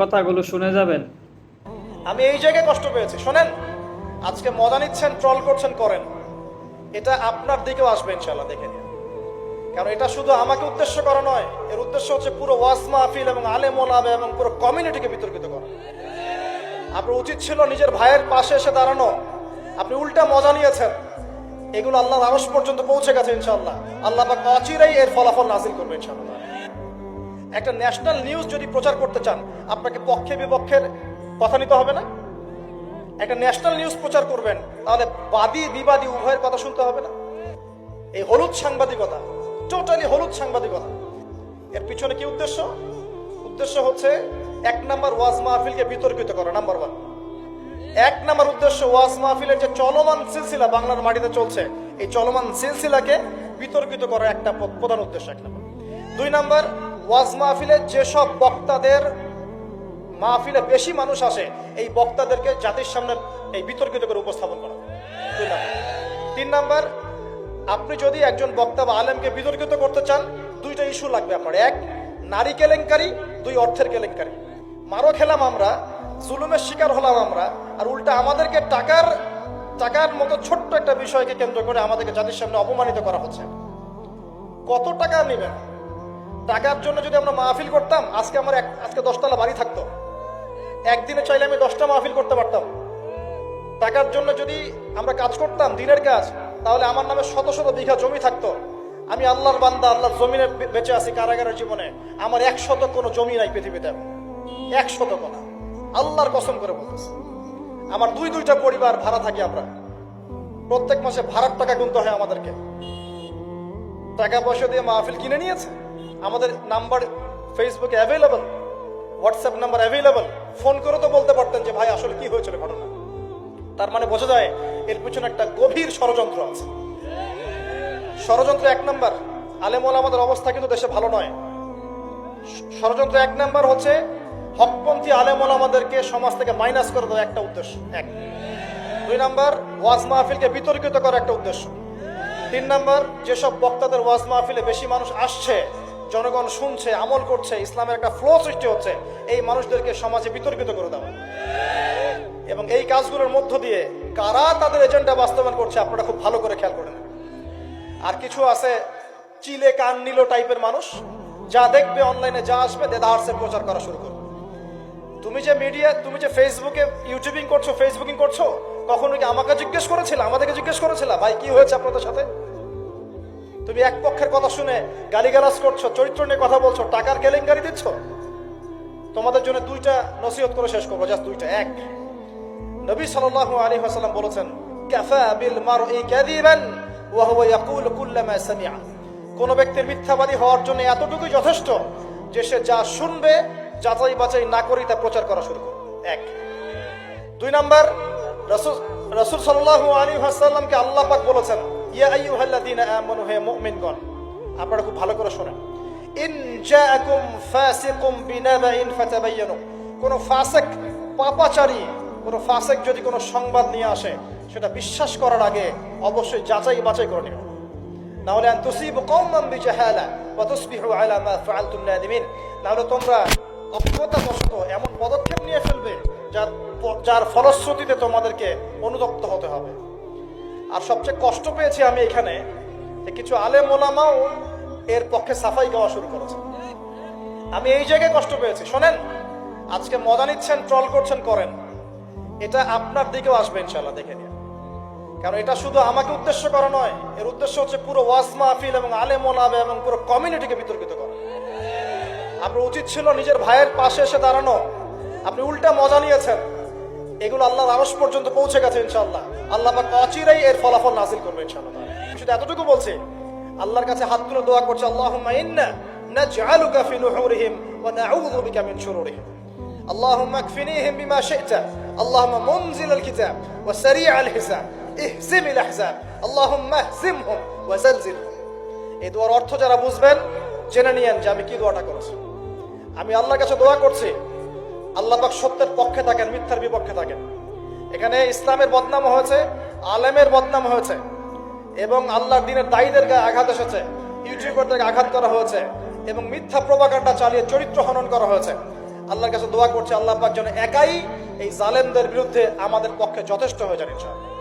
কথাগুলো শুনে যাবেন। আমি এই জায়গায় কষ্ট পেয়েছি, শোনেন? আজকে মজা নিচ্ছেন ট্রল করছেন, করেন। এটা আপনার দিকেও আসবে ইনশাল্লাহ দেখে নিন। কারণ এটা শুধু আমাকে উদ্দেশ্য করা নয়, এর উদ্দেশ্য হচ্ছে পুরো ওয়াজ মাহফিল এবং আলে ওলামা এবং পুরো কমিউনিটিকে বিতর্কিত করা। আপনার উচিত ছিল নিজের ভাইয়ের পাশে এসে দাঁড়ানো। আপনি উল্টা মজা নিয়েছেন। এগুলো আল্লাহ আরস পর্যন্ত পৌঁছে গেছে ইনশাল্লাহ আল্লাহ পাক অচিরেই এর ফলাফল নাজিল করবে ইনশাল্লাহ একটা ন্যাশনাল নিউজ যদি প্রচার করতে চান, আপনাকে পক্ষে বিপক্ষের কথা নিতে হবে না? একটা ন্যাশনাল নিউজ প্রচার করবেন, তাহলে বাদী বিবাদী উভয়ের কথা শুনতে হবে না। এই হলুদ সাংবাদিকতা টোটালি হলুদ সাংবাদিকতা, এর পিছনে কি উদ্দেশ্য? উদ্দেশ্য হচ্ছে এক নাম্বার ওয়াজ মাহফিলকে বিতর্কিত করা নাম্বার ওয়ান এক নাম্বার উদ্দেশ্য ওয়াজ মাহফিলের যে চলমান সিলসিলা বাংলার মাটিতে চলছে, এই চলমান সিলসিলাকে বিতর্কিত করা একটা প্রধান উদ্দেশ্য এক নাম্বার। দুই নাম্বার ওয়াজ মাহফিলের যেসব বক্তাদের মাহফিলে বেশি মানুষ আসে, এই বক্তাদেরকে জাতির সামনে এই বিতর্কিত করে উপস্থাপন করা। তিন নাম্বার, আপনি যদি একজন বক্তা বা আলেমকে বিতর্কিত করতে চান, দুইটা ইস্যু লাগবে আপনার। এক, নারী কেলেঙ্কারি, দুই, অর্থের কেলেঙ্কারি। মারো খেলাম আমরা, জুলুমের শিকার হলাম আমরা, আর উল্টা আমাদেরকে টাকার টাকার মতো ছোট্ট একটা বিষয়কে কেন্দ্র করে আমাদেরকে জাতির সামনে অপমানিত করা হচ্ছে। কত টাকা নেবেন? টাকার জন্য যদি আমরা মাহফিল করতাম, আজকে আমার আজকে দশতলা বাড়ি থাকতো। একদিনে চাইলে আমি দশটা মাহফিল করতে পারতাম। টাকার জন্য যদি আমরা কাজ করতাম, দিনের কাজ, তাহলে আমার নামে শত শত বিঘা জমি থাকতো। আমি আল্লাহর বান্দা, আল্লাহর জমিনে বেঁচে আছি কারাগারের জীবনে। আমার এক শত কোনো জমি নাই পৃথিবীতে। এক শত কোনো আল্লাহর কসম করে বলতেছি। আমার দুই দুইটা পরিবার ভাড়া থাকি আমরা। প্রত্যেক মাসে ভাড়ার টাকা গুনতে হয় আমাদেরকে। টাকা পয়সা দিয়ে মাহফিল কিনে নিয়েছে? আমাদের নাম্বার ফেসবুকে available WhatsApp number available phone করে তো বলতে পারতেন যে, ভাই, আসলে কি হয়েছিল ঘটনা? তার মানে বোঝা যায় এর পিছনে একটা গভীর ষড়যন্ত্র আছে। ষড়যন্ত্র এক নাম্বার। আলেমল আমাদের অবস্থা কিন্তু দেশে ভালো নয়। ষড়যন্ত্র এক নাম্বার হচ্ছে, হকপন্থী আলেমল আমাদেরকে সমাজ থেকে মাইনাস করে দেওয়া একটা উদ্দেশ্য, এক। দুই নাম্বার, ওয়াজ মাহফিলকে বিতর্কিত করা একটা উদ্দেশ্য। তিন নাম্বার, যেসব বক্তাদের ওয়াজ মাহফিলে বেশি মানুষ আসছে জনগণ শুনছে, আমল করছে, ইসলামের একটা ফ্লো সৃষ্টি হচ্ছে, এই মানুষদেরকে সমাজে বিতর্কিত করে দেওয়া। এবং এই কাজগুলোর মধ্য দিয়ে কারা তাদের এজেন্ডা বাস্তবায়ন করছে, আপনারা খুব ভালো করে খেয়াল করে আর কিছু আছে চিলে কান নিল টাইপের মানুষ, যা দেখবে অনলাইনে যা আসবে দেদাহার্সের প্রচার করা শুরু করবে। তুমি যে মিডিয়া তুমি যে ফেসবুকে ইউটিউবিং করছ ফেসবুকিং করছ, কখনো কি আমাকে জিজ্ঞেস করেছিল? আমাদেরকে জিজ্ঞেস করেছিল? ভাই, কি হয়েছে আপনাদের সাথে? তুমি এক পক্ষের কথা শুনে গালিগালাজ করছ, চরিত্র নিয়ে কথা বলছো, টাকার কেলেঙ্কারি দিচ্ছ? তোমাদের জন্য দুইটা নসিহত করে শেষ করব, জাস্ট দুইটা। এক, নবী সাল্লাল্লাহু আলাইহি ওয়াসাল্লাম বলেছেন বিল ওয়া কোন ব্যক্তির মিথ্যাবাদী হওয়ার জন্য এতটুকুই যথেষ্ট যে সে যা শুনবে, যাচাই বাছাই না করেই তা প্রচার করা শুরু এক, দুই নাম্বার, রাসূল রাসূল আলাইহি ওয়াসাল্লামকে আল্লাহ পাক বলেছেন ইয়া আইয়ুহাল্লাযীনা আমানু, হে মুমিনগণ, আপনারা খুব ভালো করে শুনেন। ইন জাআকুম ফাসিকুম বিনাবাইন ফাতাবায়ানু কোন ফাসিক, পাপাচারী, কোন ফাসিক যদি কোনো সংবাদ নিয়ে আসে, সেটা বিশ্বাস করার আগে অবশ্যই যাচাই বাছাই করে নেবেন। নাহলে আন তুসিবু কওমান বিজাহালা ওয়া তুসবিহু আলা মা ফাআলতুম নাদিমিন, নাহলে তোমরা অজ্ঞতাবশত এমন পদক্ষেপ নিয়ে ফেলবে যার যার ফলশ্রুতিতে তোমাদেরকে অনুতপ্ত হতে হবে। আর সবচেয়ে কষ্ট পেয়েছি আমি এখানে কিছু আলেম ওলামাও এর পক্ষে সাফাই গাওয়া শুরু করেছে। আমি এই জায়গায় কষ্ট পেয়েছি। শোনেন, আজকে মজা নিচ্ছেন ট্রল করছেন, করেন। এটা আপনার দিকেও আসবে ইনশাল্লাহ দেখে নিন। কারণ এটা শুধু আমাকে উদ্দেশ্য করা নয়, এর উদ্দেশ্য হচ্ছে পুরো ওয়াজ মাহফিল এবং আলে ওলামা এবং পুরো কমিউনিটিকে বিতর্কিত করা। আপনার উচিত ছিল নিজের ভাইয়ের পাশে এসে দাঁড়ানো। আপনি উল্টা মজা নিয়েছেন। এগুলো আল্লাহর আরস পর্যন্ত পৌঁছে গেছে ইনশাল্লাহ আল্লাহ পাক অচিরাই এর ফলাফল নাজিল করবে ইনশাল্লাহ শুধু এতটুকু বলছে, আল্লাহর কাছে হাত তুলে দোয়া করছে, আল্লাহুম্মা ইন্না নাজআলুকা ফি নুহুরিহিম ওয়া নাউযু বিকা মিন শুরুরিহিম আল্লাহুম্মা আকফিনিহিম বিমা শি'তা। আল্লাহুম্মা মুনজিল আল কিতাব ওয়া সারি'আ আল হিসাব। ইহজিম আল আহজাব আল্লাহুম্মা ইহজিমহুম ওয়া জালজিলহুম এই দোয়ার অর্থ যারা বুঝবেন, জেনে নিয়েন যে আমি কি দোয়াটা করছি। আমি আল্লাহর কাছে দোয়া করছি আল্লাহ পাক সত্যের পক্ষে থাকেন, মিথ্যার বিপক্ষে থাকেন। এখানে ইসলামের বদনাম হয়েছে, আলেমের বদনাম হয়েছে, এবং আল্লাহর দিনের দায়ীদের গায়ে আঘাত এসেছে, ইউটিউবারদেরকে আঘাত করা হয়েছে, এবং মিথ্যা প্রবাকাণ্ডা চালিয়ে চরিত্র হনন করা হয়েছে। আল্লাহর কাছে দোয়া করছে, আল্লাহ পাক যেন একাই এই জালেমদের বিরুদ্ধে আমাদের পক্ষে যথেষ্ট হয়ে যান, ইনশাআল্লাহ।